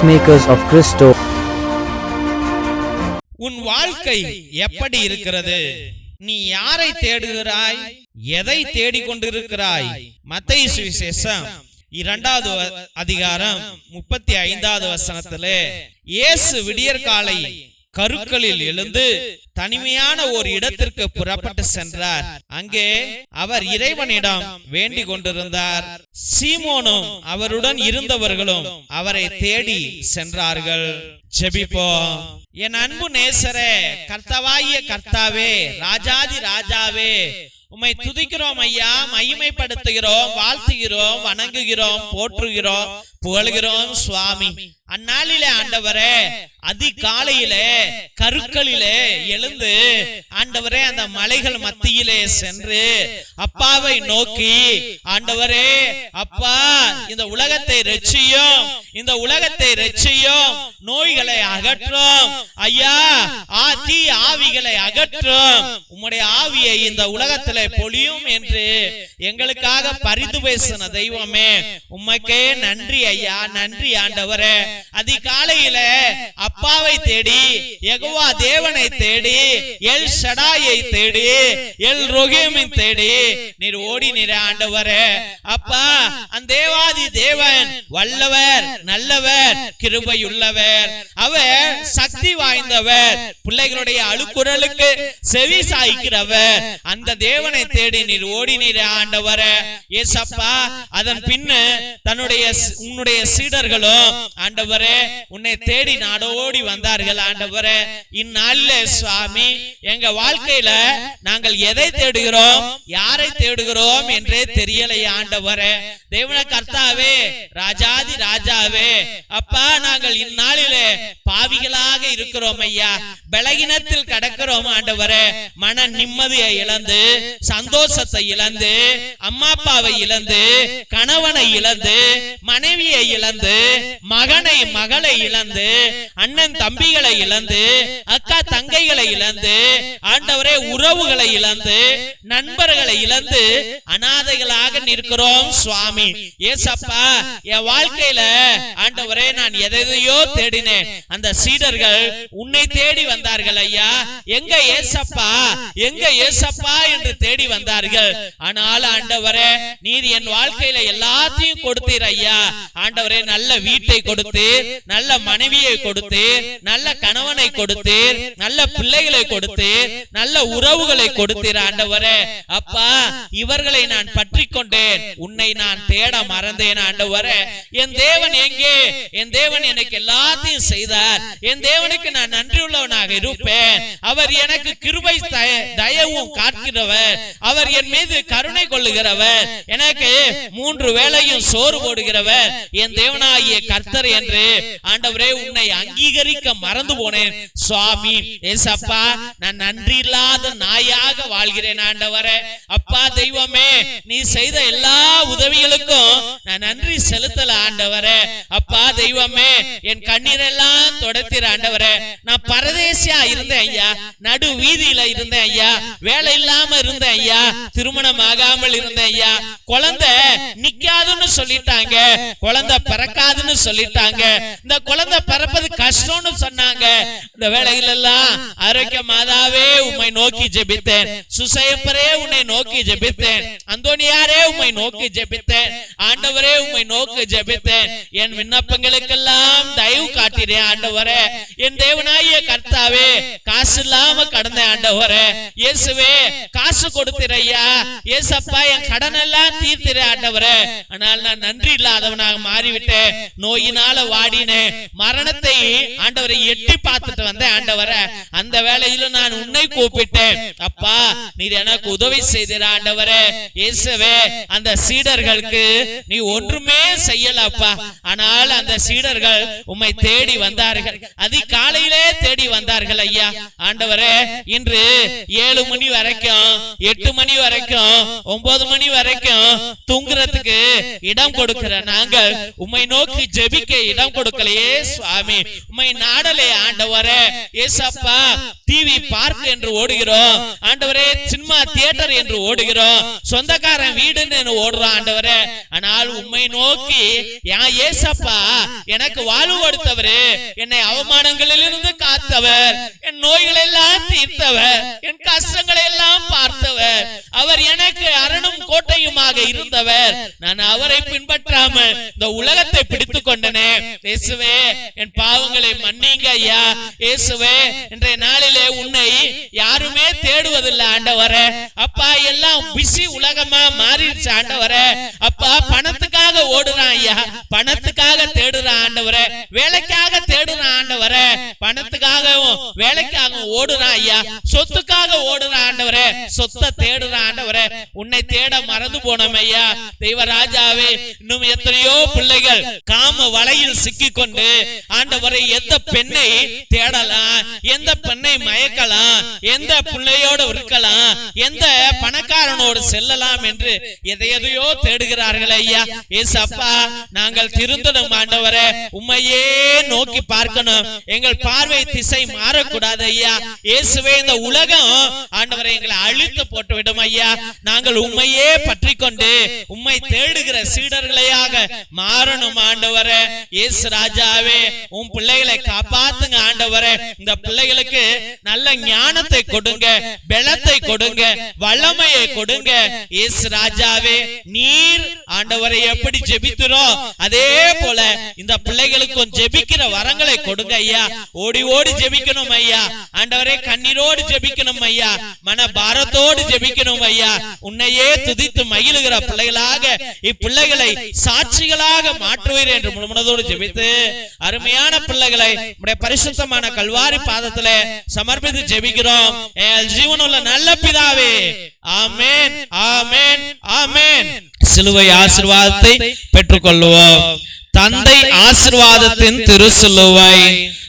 Peacemakers of Christo. உன் வாழ்க்கை எப்படி இருக்கிறது? நீ யாரை தேடுகிறாய்? எதை தேடிக் கொண்டிருக்கிறாய் மத்திய சுவிசேஷம் இரண்டாவது அதிகாரம் முப்பத்தி ஐந்தாவது வசனத்திலே இயேசு விடியற்காலை கருக்களில் எழுந்து தனிமையான ஒரு இடத்திற்கு புறப்பட்டு சென்றார். அங்கே அவர் இறைவனிடம் வேண்டிக் கொண்டிருந்தார். சீமோனும் அவருடன் இருந்தவர்களும் அவரை தேடி சென்றார்கள். ஜெபிப்போம். என் அன்பு நேசரே கர்த்தவாகிய கர்த்தாவே ராஜாதி ராஜாவே உம்மை துதிக்கிறோம் ஐயா மகிமைப்படுத்துகிறோம் வாழ்த்துகிறோம் வணங்குகிறோம் போற்றுகிறோம் புகழ்கிறோம் சுவாமி. அந்நாளிலே ஆண்டவரே அதிகாலையிலே கருக்களிலே எழுந்து ஆண்டவரே அந்த மலைகள் மத்தியிலே சென்று அப்பாவை நோக்கி ஆண்டவரே அப்பா இந்த உலகத்தை ரட்சியும் இந்த உலகத்தை ரட்சியும் நோய்களை அகற்றும். ஐயா ஆ தீ ஆவிகளை அகற்றும். உம்முடைய ஆவியை இந்த உலகத்திலே பொழியும் என்று எங்களுக்காக பரிந்து பேசின தெய்வமே உமக்கே நன்றி ஐயா நன்றி ஆண்டவரே. அதிகாலையில அப்பாவை தேடி எகுவா தேவனை தேடி எல் ஷடாயை தேடி எல் ரொகேமை தேடி நீர் ஓடி நீர் ஆண்டவரே. அப்பா அந்த தேவாதி தேவன் வல்லவர் நல்லவர் கிருபையுள்ளவர். அவர் சக்தி வாய்ந்தவர் பிள்ளைகளுடைய அழுக்குரலுக்கு செவி சாய்க்கிறவர். அந்த தேவனை தேடி நீர் ஓடி நீர் ஆண்டவரே. ஏசப்பா அதன் பின்ன தன்னுடைய உன்னுடைய சீடர்களும் ஆண்டவர் ஆண்டவரே உன்னை தேடி நாடோடி வந்தார்கள் ஆண்டவரே. இந்நாளில் சுவாமி எங்க வாழ்க்கையில நாங்கள் எதை தேடுகிறோம் யாரை தேடுகிறோம் என்றே தெரியலையே ஆண்டவரே. தேவன கர்த்தாவே ராஜாதி ராஜாவே அப்பா நாங்கள் இந்நாளிலே பாவிகளாக இருக்கிறோம் ஐயா. பலகினத்தில் கடக்கிறோம் ஆண்டவரே. மன நிம்மதியை இழந்து சந்தோஷத்தை இழந்து அம்மா அப்பாவை இழந்து கணவனை இழந்து மனைவியை இழந்து மகனை மகளை இழந்து அண்ணன் தம்பிகளை இழந்து அக்கா தங்கைகளை இழந்து ஆண்டவரே உறவுகளை இழந்து நண்பர்களை இழந்து அனாதைகளாக நிற்கிறோம் சுவாமி. ஏசப்பா என் வாழ்க்கையில ஆண்டவரே நான் எதையோ தேடினேன். அந்த சீடர்கள் உன்னை தேடி வந்தார்கள் ஐயா. எங்க ஏசப்பா? எங்க ஏசப்பா என்று தேடி வந்தார்கள். ஆனால் ஆண்டவரே நீர் என் வாழ்க்கையில எல்லாத்தையும் கொடுத்தீர் ஐயா. ஆண்டவரே நல்ல வீட்டை கொடுத்தீர் நல்ல மனைவியை கொடுத்தீர் நல்ல கணவனை கொடுத்தீர் நல்ல பிள்ளைகளை கொடுத்தீர் நல்ல உறவுகளை கொடுத்தீர் ஆண்டவரே. அப்பா இவர்களை நான் பற்றி கொண்டேன். உன்னை நான் தேட மறந்தேன் ஆண்டவரே. என் தேவன் எங்கே? என் தேவன் எனக்கு எல்லாத்தையும் செய்தார். என் தேவனுக்கு நான் நன்றி உள்ளவனாக இருப்பேன். அவர் எனக்கு கிருபை தயவும் காக்கிறவர் அவர் என் மீது கருணை கொள்ளுகிறவர். எனக்கு மூன்று வேளையும் சோறு போடுகிறவர். என் தேவனாகிய கர்த்தர் என்று ஆண்டவரே உன்னை அங்கீகரிக்க மறந்து போனேன் சுவாமி ஏசப்பா நான் நன்றி இல்லாத நாயாக வாழ்கிறேன் ஆண்டவரே. அப்பா தெய்வமே நீ செய்த எல்லா உதவிகளுக்கும் நான் நன்றி செலுத்தல ஆண்டவரே. அப்பா தெய்வமே என் கண்ணீரெல்லாம் தொடர்த்திர ஆண்டவரே. நான் பரதேசியா இருந்தேன் ஐயா நடு வீதியில இருந்தேன் ஐயா வேலை இல்லாம இருந்தேன் ஐயா திருமணம் ஆகாமல் இருந்தேன் ஐயா. குழந்தை நிக்காதுன்னு சொல்லிட்டாங்க குழந்தை பிறக்காதுன்னு சொல்லிட்டாங்க இந்த குழந்தை பிறப்பது கஷ்டம்னு சொன்னாங்க. இந்த வேலைகள் எல்லாம் ஆரோக்கிய மாதாவே உம்மை நோக்கி ஜெபித்தேன். சுசையப்பரே உன்னை நோக்கி ஜெபித்தேன். அந்தோனியாரே உம்மை நோக்கி ஜெபித்தேன். ஆண்டவரே உம்மை நோக்கி ஜெபித்தேன். என் விண்ணப்பங்களுக்கெல்லாம் தயவு காட்டினேன் ஆண்டவரே என் தேவனாய கர்த்தாவே காசு இல்லாம கடந்த ஆண்டவரே இயேசுவே காசு கொடுத்திரையா ஏசப்பா என் கடன் எல்லாம் தீர்த்திர ஆண்டவரே. ஆனால் நான் நன்றி இல்லாதவனாக மாறிவிட்டேன் நோயினால வாடினேன் மரணத்தை ஆண்டவரை எட்டி பார்த்துட்டு வந்தேன் ஆண்டவரே. அந்த வேளையில நான் உன்னை கூப்பிட்டேன். அப்பா நீர் எனக்கு உதவி செய்திர ஆண்டவரே. இயேசுவே அந்த சீடர்களுக்கு நீ ஒன்றுமே செய்யலப்பா. ஆனால் அந்த சீடர்கள் உம்மை தேடி வந்தார்கள். அதிகாலையிலே தேடி வந்தார்கள் ஐயா. ஆண்டவரே இன்று ஏழு மணி வரைக்கும் எட்டு மணி வரைக்கும் ஒன்பது மணி வரைக்கும் தூங்குறதுக்கு இடம் கொடுக்கிற நாங்கள் உம்மை நோக்கி ஜெபிக்க இடம் கொடுக்கலையே சுவாமி. உம்மை நாடலே ஆண்டவரே. ஏசப்பா டிவி பார்க் என்று ஓடுகிறோம். ஆண்டவரே சினிமா தியேட்டர் என்று ஓடுகிறோம். சொந்தக்காரன் வீடுன்னு ஓடுறோம் ஆண்டவரே. ஆனால் உம்மை நோக்கி ஏசப்பா எனக்கு வாழ்வு கொடுத்தவரு என்னை அவமானங்களிலிருந்து காத்தவர். என் நோய்களை எல்லாம் தீர்த்தவர். என் கஷ்டங்களை எல்லாம் பார்த்தவர். அவர் எனக்கு அரணும் கோட்டையுமாக இருந்தவர். நான் அவரை பின்பற்றாமல் இந்த உலகத்தை பிடித்துக் கொண்டனே இயேசுவே என் பாவங்களை மன்னிங்க ஐயா. இயேசுவே இன்றைய நாளிலே உன்னை யாருமே தேடுவதில்லை ஆண்டவரே. அப்பா எல்லாம் பிஸி உலகமா மாறிடுச்சு ஆண்டவரே. அப்பா பணத்துக்காக ஓடுறான் ஐயா. பணத்துக்காக தேடுறான் ஆண்டவரே. வேலைக்காக தேடுறான் ஆண்டவரே. பணத்துக்காகவும் வேலைக்காக ஓடுறான் ஐயா. சொத்துக்காக ஓடுறான் ஆண்டவரே. சொத்தை தேடுறான் ஆண்டவரே. உன்னை தேட மறந்து போனோம் ஐயா. தெய்வ ராஜாவே இன்னும் எத்தனையோ பிள்ளைகள் காம வலையில் சிக்கிக்கொண்டு ஆண்டவரை எந்த பெண்ணை தேடலாம்? எந்த பெண்ணை மயக்கலாம்? எந்த பிள்ளையோடு இருக்கலாம்? எந்த பணக்காரனோடு செல்லலாம் என்று எதை எதையோ தேடுகிறார்கள் ஐயா. ஏசப்பா நாங்கள் திருந்தணும் ஆண்டவரே. உம்மையே நோக்கி பார்க்கணும். எங்கள் பார்வை திசை மாறக்கூடாது ஐயா. இயேசுவே இந்த உலகம் ஆண்டவரை எங்களை அழித்து போட்டு விடும் ஐயா. நாங்கள் உண்மையே பற்றி கொண்டு உண்மை தேடுகிற சீடர்களையாக மாறணும் ஆண்டவரே. இயேசு ராஜாவே உன் பிள்ளைகளை காப்பாத்துங்க ஆண்டவரே. இந்த பிள்ளைகளுக்கு நல்ல ஞானத்தை கொடுங்க பலத்தை கொடுங்க வல்லமையை கொடுங்க. இயேசு ராஜாவே நீர் ஆண்டவரை எப்படி ஜெபிக்கிறோம்? அதே போல இந்த பிள்ளைகளுக்கும் ஜெபிக்கிற வரங்களை கொடுங்க ஐயா. ஓடி ஓடி ஜெபிக்கணும் ஐயா. ஆண்டவரே கண்ணீரோடு ஜெபிக்கணும் ஐயா. மன பாரத்தோடு ஜெபிக்கணும் ஐயா. உன்னையே துதித்து மகிழுகிற பிள்ளைகளாக இப்பிள்ளைகளை சாட்சிகளாக மாற்றுவீர் என்று முழுமனதோடு ஜெபித்து அருமையான பிள்ளைகளை உடைய பரிசுத்தமான கல்வாரி பாதத்திலே சமர்ப்பித்து ஜெபிக்கிறோம். ஜீவனுள்ள நல்ல பிதாவே. ஆமென். ஆமென். ஆமென். சிலுவை ஆசீர்வாதத்தை பெற்றுக்கொள்வோம். தந்தை ஆசீர்வாதத்தின் திருசிலுவை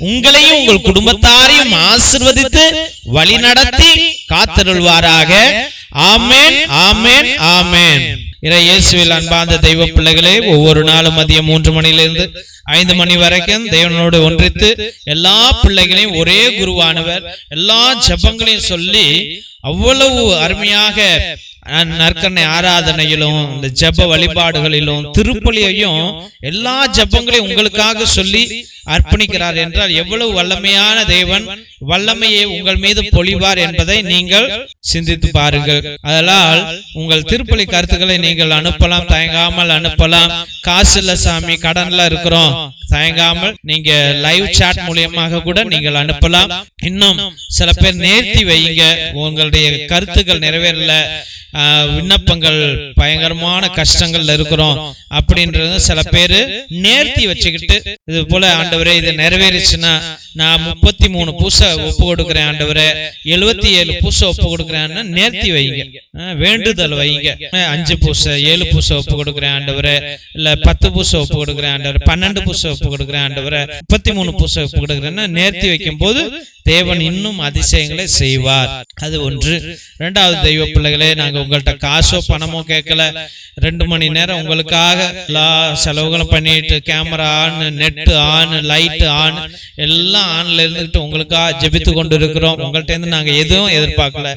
உங்களையும் உங்கள் குடும்பத்தாரையும் ஆசிர்வதித்து வழிநடத்தி காத்தருள்வாராக. ஆமென் ஆமென் ஆமென் இறை இயேசுவில் அன்பார்ந்த தெய்வ பிள்ளைகளே ஒவ்வொரு நாளும் மதியம் மூன்று மணியிலிருந்து ஐந்து மணி வரைக்கும் தேவனோடு ஒன்றித்து எல்லா பிள்ளைகளையும் ஒரே குருவானவர். எல்லா ஜெபங்களையும் சொல்லி அவ்வளவு அருமையாக நற்கண்ணை ஆராதனையிலும் இந்த ஜெப வழிபாடுகளிலும் திருப்பலியையும் எல்லா ஜெபங்களையும் உங்களுக்காக சொல்லி அர்ப்பணிக்கிறார் என்றால் எவ்வளவு வல்லமையான தேவன் வல்லமையை உங்கள் மீது பொழிவார் என்பதை நீங்கள் சிந்தித்து பாருங்கள். அதனால் உங்கள் திருப்பலி கருத்துக்களை நீங்கள் அனுப்பலாம் தயங்காமல் அனுப்பலாம். காசு இல்ல சாமி கடன்ல இருக்கிறோம் தயங்காமல் நீங்க லைவ் சாட் மூலியமாக கூட நீங்கள் அனுப்பலாம். இன்னும் சில பேர் நேர்த்தி வைங்க உங்களுடைய கருத்துக்கள் நிறைவேறல. விண்ணப்பங்கள் பயங்கரமான கஷ்டங்கள்ல இருக்கிறோம் அப்படின்றது சில பேர் நேர்த்தி வச்சுக்கிட்டு இது போல ஆண்டவரே இது நிறைவேறிச்சுன்னா நான் முப்பத்தி மூணு பூசை ஒப்பு கொடுக்கிறேன் ஆண்டவரே எழுபத்தி ஏழு பூசை ஒப்பு கொடுக்குறேன்னு நேர்த்தி வைங்க. வேண்டுதல் வைங்க. அஞ்சு பூசை ஏழு பூசை ஒப்பு கொடுக்கிறேன் ஆண்டவரே இல்ல பத்து பூசை ஒப்பு கொடுக்குறேன் ஆண்டவரே பன்னெண்டு பூசை ஒப்பு கொடுக்குறேன் ஆண்டவரே முப்பத்தி மூணு பூசை ஒப்பு கொடுக்குறேன்னு நேர்த்தி வைக்கும் போது தேவன் இன்னும் அதிசயங்களை செய்வார். அது ஒன்று. இரண்டாவது தெய்வ பிள்ளைகளே நாங்க உங்கள்ட்ட காசோ பணமோ கேட்கல. ரெண்டு மணி நேரம் உங்களுக்காக எல்லா செலவுகளும் பண்ணிட்டு camera on net on light on எல்லாம் ஆன்ல இருந்துட்டு உங்களுக்காக ஜெபித்து கொண்டு இருக்கிறோம் உங்கள்ட்ட இருந்து நாங்க எதுவும் எதிர்பார்க்கல.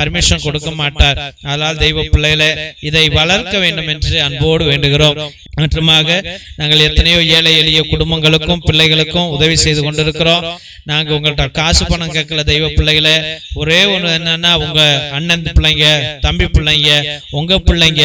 பர்மிஷன் கொடுக்க மாட்டார். அதனால் தெய்வ பிள்ளைகளே இதை வளர்க்க வேண்டும் என்று அன்போடு வேண்டுகிறோம். மற்றுமாக நாங்கள் எத்தனையோ ஏழை எளிய குடும்பங்களுக்கும் பிள்ளைகளுக்கும் உதவி செய்து கொண்டிருக்கிறோம். நாங்க உங்கள்ட்ட காசு பணம் கேட்கல தெய்வ பிள்ளைகளே. ஒரே ஒண்ணு என்னன்னா உங்க அண்ணன் பிள்ளைங்க தம்பி பிள்ளைங்க உங்க பிள்ளைங்க